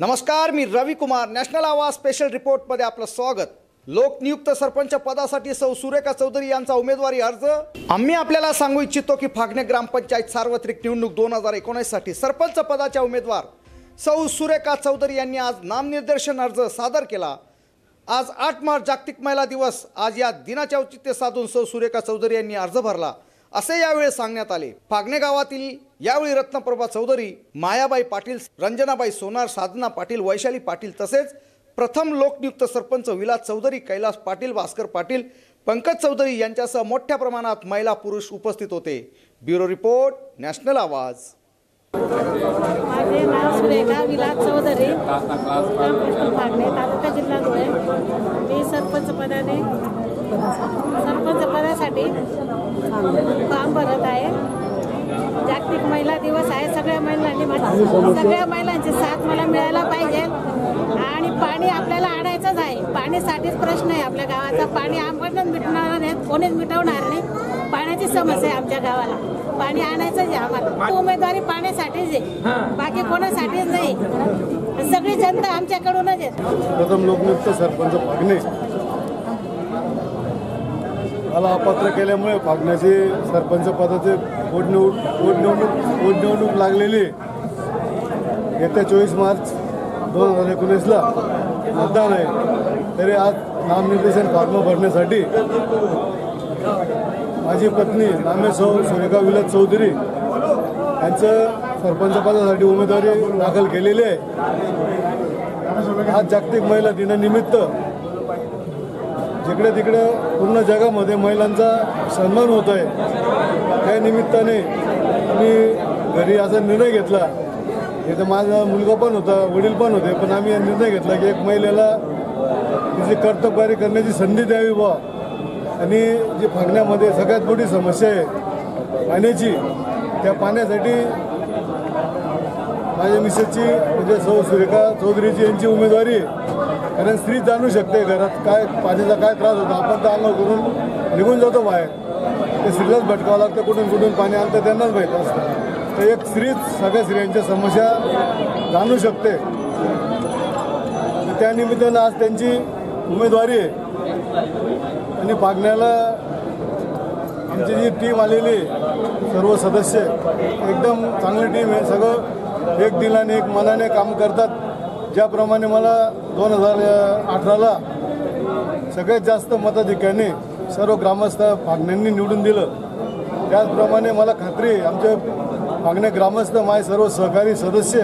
नमस्कार मी रवी कुमार. नॅशनल आवाज स्पेशल रिपोर्टमध्ये आपलं स्वागत. लोकनियुक्त सरपंच पदासाठी सौ सुरेखा चौधरी यांचा उमेदवारी अर्ज. आम्ही आपल्याला सांगू इच्छितो की फागणे ग्रामपंचायत सार्वत्रिक निवडणूक दोन हजार एकोणीससाठी सरपंच पदाच्या उमेदवार सौ सुरेखा चौधरी यांनी आज नामनिर्देशन अर्ज सादर केला. आज आठ मार्च जागतिक महिला दिवस. आज या दिनाचे औचित्य साधून सौ सुरेखा चौधरी यांनी अर्ज भरला. असे यावेळी सांगण्यात आले. फागणे गावातील यावेळी रत्नप्रभा चौधरी मायाबाई पाटील रंजनाबाई सोनार साधना पाटील वैशाली पाटील तसेच प्रथम लोकनियुक्त सरपंच विलास चौधरी कैलास पाटील भास्कर पाटील पंकज चौधरी यांच्यासह मोठ्या प्रमाणात महिला पुरुष उपस्थित होते. ब्युरो रिपोर्ट नॅशनल आवाज. माझे नाव सुरेखा विलास चौधरी. फागणे तालुका जिल्हा धुळे. मी सरपंच पदाने सरपंच पदासाठी काम भरत आहे. जागतिक महिला दिवस आहे. सगळ्या महिलांनी सगळ्या महिलांची साथ मला मिळायला पाहिजे. आणि पाणी आपल्याला आणायचंच आहे. पाणीसाठीच प्रश्न आहे आपल्या गावाचा. पाणी आपणच मिटणार नाही. कोणीच मिटवणार नाही. पाण्याची समस्या आहे आमच्या गावाला. पाणी आणायचंच आहे आम्हाला. उमेदवारी पाण्यासाठीच आहे. बाकी कोणासाठीच नाही. सगळी जनता आमच्याकडूनच आहे प्रथम लोकनियुक्त सरपंच फागणे मला अपात्र केल्यामुळे फागण्याचे सरपंच पदाचे पोटनिवड पोटनिवडणूक पोटनिवडणूक लागलेली आहे. येत्या चोवीस मार्च दोन हजार एकोणीसला मतदान आहे तरी आज नामनिर्देशन फॉर्म भरण्यासाठी माझी पत्नी नामेसौ सुरेखा विलास चौधरी यांचं सरपंच पदासाठी उमेदवारी दाखल केलेली आहे आज जागतिक महिला दिनानिमित्त जिकडे तिकडे पूर्ण जगामध्ये महिलांचा सन्मान होत आहे त्या निमित्ताने मी घरी असा निर्णय घेतला. इथं माझा मुलगा पण होता वडील पण होते पण आम्ही हा निर्णय घेतला की एक महिलेला तिची कर्तबगारी करण्याची संधी द्यावी बा आणि जी फागण्यामध्ये सगळ्यात मोठी समस्या आहे पाण्याची त्या पाण्यासाठी माझ्या मिसेसची म्हणजे सौ सुरेखा चौधरीची यांची उमेदवारी कारण स्त्री जाणू शकते घरात काय पाण्याचा काय त्रास होतो. आपण तर अंग करून निघून जातो बाहेर. ते स्त्रीलाच भटकावं लागतं कुठून कुठून पाणी आणतं त्यांनाच माहीत असतं. तर एक स्त्रीच सगळ्या स्त्रियांच्या समस्या जाणू शकते. त्यानिमित्तानं त्या आज त्यांची उमेदवारी आहे. आणि पागण्याला आमची जी टीम आलेली सर्व सदस्य एकदम चांगली टीम आहे. सगळं एक दिलाने एक मनाने काम करतात. ज्याप्रमाणे मला दोन हजार अठराला सगळ्यात जास्त मताधिकाने सर्व ग्रामस्थ फागण्यांनी निवडून दिलं. त्याचप्रमाणे मला खात्री आहे आमचे फागणे ग्रामस्थ माय सर्व सहकारी सदस्य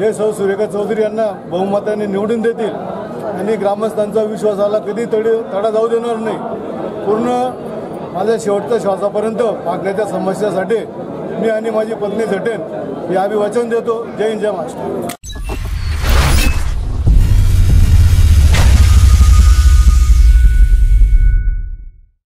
हे सौ सुरेखा चौधरी यांना बहुमताने निवडून देतील. आणि ग्रामस्थांचा विश्वास आला कधी तडी तडा जाऊ देणार नाही. पूर्ण माझ्या शेवटच्या श्वासापर्यंत फागण्याच्या समस्यासाठी मी आणि माझी पत्नी झटेन हे आम्ही वचन देतो. जय हिंद जय महाराष्ट्र.